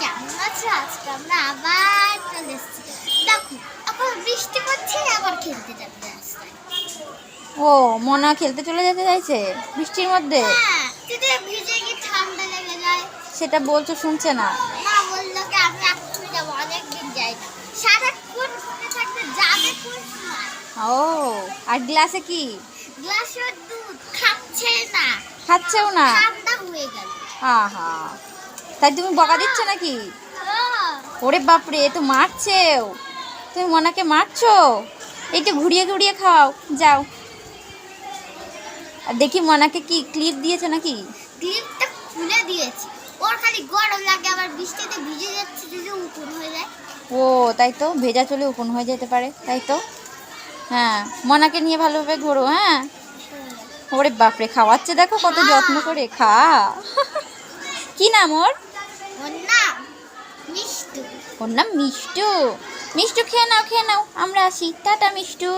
কেমন আছো? আজকে আমরা আবার চলে এসেছি। দেখো এখন বৃষ্টি পড়ছে আবার খেলতে যাবে রাস্তায়। ও মনা খেলতে চলে যেতে চাইছে বৃষ্টির মধ্যে? হ্যাঁ যদি ভিজে গিয়ে ঠান্ডা লেগে যায়। সেটা বলছো শুনছে না। মা বলল কি আমি এক্ষুনি যাব অনেকদিন যাই না। সারাক্ষণ ফোনে থাকতে যাবে কোন সময়? ও আর গ্লাসে কি? দুধ খাচ্ছে না। খাচ্ছেও না? ঠান্ডা হয়ে গেল। আহা। তাই তুমি বকা দিচ্ছ নাকি? হ্যাঁ। ওরে বাপরে এ তো মারছেও। তুমি মনাকে মারছো? এইটা ঘুরিয়ে ঘুরিয়ে খাও যাও। আর দেখি মনাকে কি ক্লিপ দিয়েছে নাকি? ক্লিপটা খুলে দিয়েছি। ওর খালি গরম লাগে আবার বৃষ্টিতে ভিজে যাচ্ছে যদি উকুন হয়ে যায়। ও তাই তো ভেজা চলে উপন হয়ে যেতে পারে তাই তো। হ্যাঁ মনাকে নিয়ে ভালোভাবে ঘোরো হ্যাঁ। ওরে বাপরে খাওয়াচ্ছে দেখো কত যত্ন করে খা। কি নাম ওর? ওর নাম মিষ্টু। মিষ্টু খেয়ে নাও খেয়ে নাও। আমরা আসি। টাটা মিষ্টু।